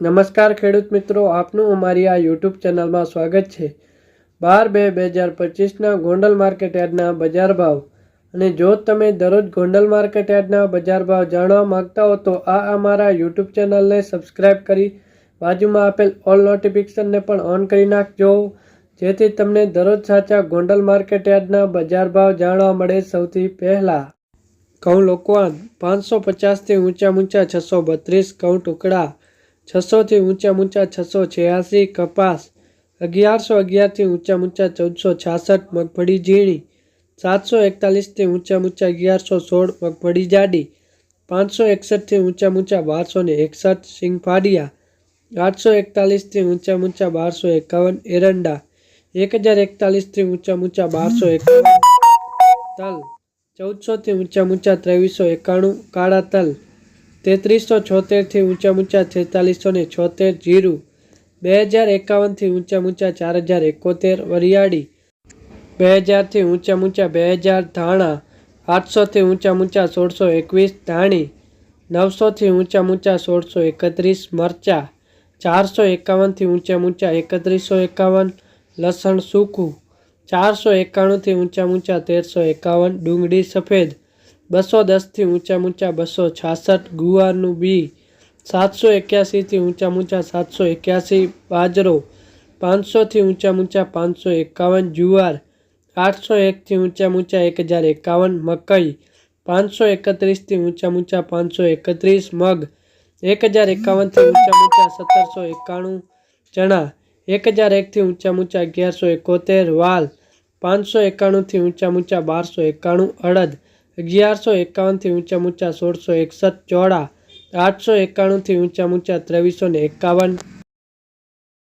નમસ્કાર ખેડૂત મિત્રો, આપનું અમારી આ યુટ્યુબ ચેનલમાં સ્વાગત છે. બાર બે બે હજાર પચીસના ગોંડલ માર્કેટ યાર્ડના બજાર ભાવ. અને જો તમે દરરોજ ગોંડલ માર્કેટ યાર્ડના બજાર ભાવ જાણવા માંગતા હો, તો આ અમારા યુટ્યુબ ચેનલને સબસ્ક્રાઈબ કરી બાજુમાં આપેલ ઓલ નોટિફિકેશનને પણ ઓન કરી નાખજો. જેથી તમને દરરોજ સાચા ગોંડલ માર્કેટ યાર્ડના બજાર ભાવ જાણવા મળે સૌથી પહેલાં. ઘઉં લોકવાન પાંચસો પચાસથી ઊંચા ઊંચા છસો બત્રીસ, ઘઉં ટુકડા છસોથી ઊંચા ઊંચા છસો છ્યાસી કપાસ, અગિયારસો અગિયારથી ઊંચા ઊંચા ચૌદસો છાસઠ મગફળી ઝીણી, સાતસો એકતાલીસથી ઊંચા ઊંચા અગિયારસો સોળ મગફળી જાડી, પાંચસો એકસઠથી ઊંચા ઊંચા બારસો ને એકસઠ સિંગફાડિયા આઠસો એકતાલીસથી ઊંચા ઊંચા બારસો એકાવન એરંડા, એક હજાર એકતાલીસથી ઊંચા ઊંચા બારસો એકાવન તલ ચૌદસોથી ઊંચા ઊંચા ત્રેવીસો એકાણું કાળા તલ તેત્રીસો છોતેરથી ઊંચા ઊંચા છેતાલીસો ને છોતેર જીરું, બે હજાર એકાવનથી ઊંચા ઊંચા ચાર હજાર એકોતેર વરિયાળી, બે હજારથી ઊંચા ઊંચા બે હજાર ધાણા આઠસોથી ઊંચા ઊંચા સોળસો એકવીસ ધાણી નવસોથી ઊંચા ઊંચા સોળસો એકત્રીસ મરચા, ચારસો એકાવનથી ઊંચા ઊંચા એકત્રીસો એકાવન લસણ સૂકું, ચારસો એકાણુંથી ઊંચા ઊંચા તેરસો એકાવન ડુંગળી સફેદ બસો દસથી ઊંચા ઊંચા બસો છાસઠ, ગુવારનું બી સાતસો એક્યાસીથી ઊંચા ઊંચા સાતસો એક્યાસી, બાજરો પાંચસોથી ઊંચા ઊંચા પાંચસો એકાવન, જુવાર આઠસો એકથી ઊંચા ઊંચા એક હજાર એકાવન, મકઈ પાંચસો એકત્રીસથી ઊંચા ઊંચા પાંચસો એકત્રીસ, મગ એક હજાર એકાવનથી ઊંચા ઊંચા સત્તરસો એકાણું, ચણા એક હજાર એકથી ઊંચા ઊંચા અગિયારસો એકોતેર, વાલ પાંચસો એકાણુંથી ઊંચા ઊંચા બારસો એકાણું, અડદ અગિયારસો એકાવનથી ઊંચા ઊંચા સોળસો એકસઠ ચોળા આઠસો એકાણુંથી ઊંચા ઊંચા ત્રેવીસો ને એકાવન.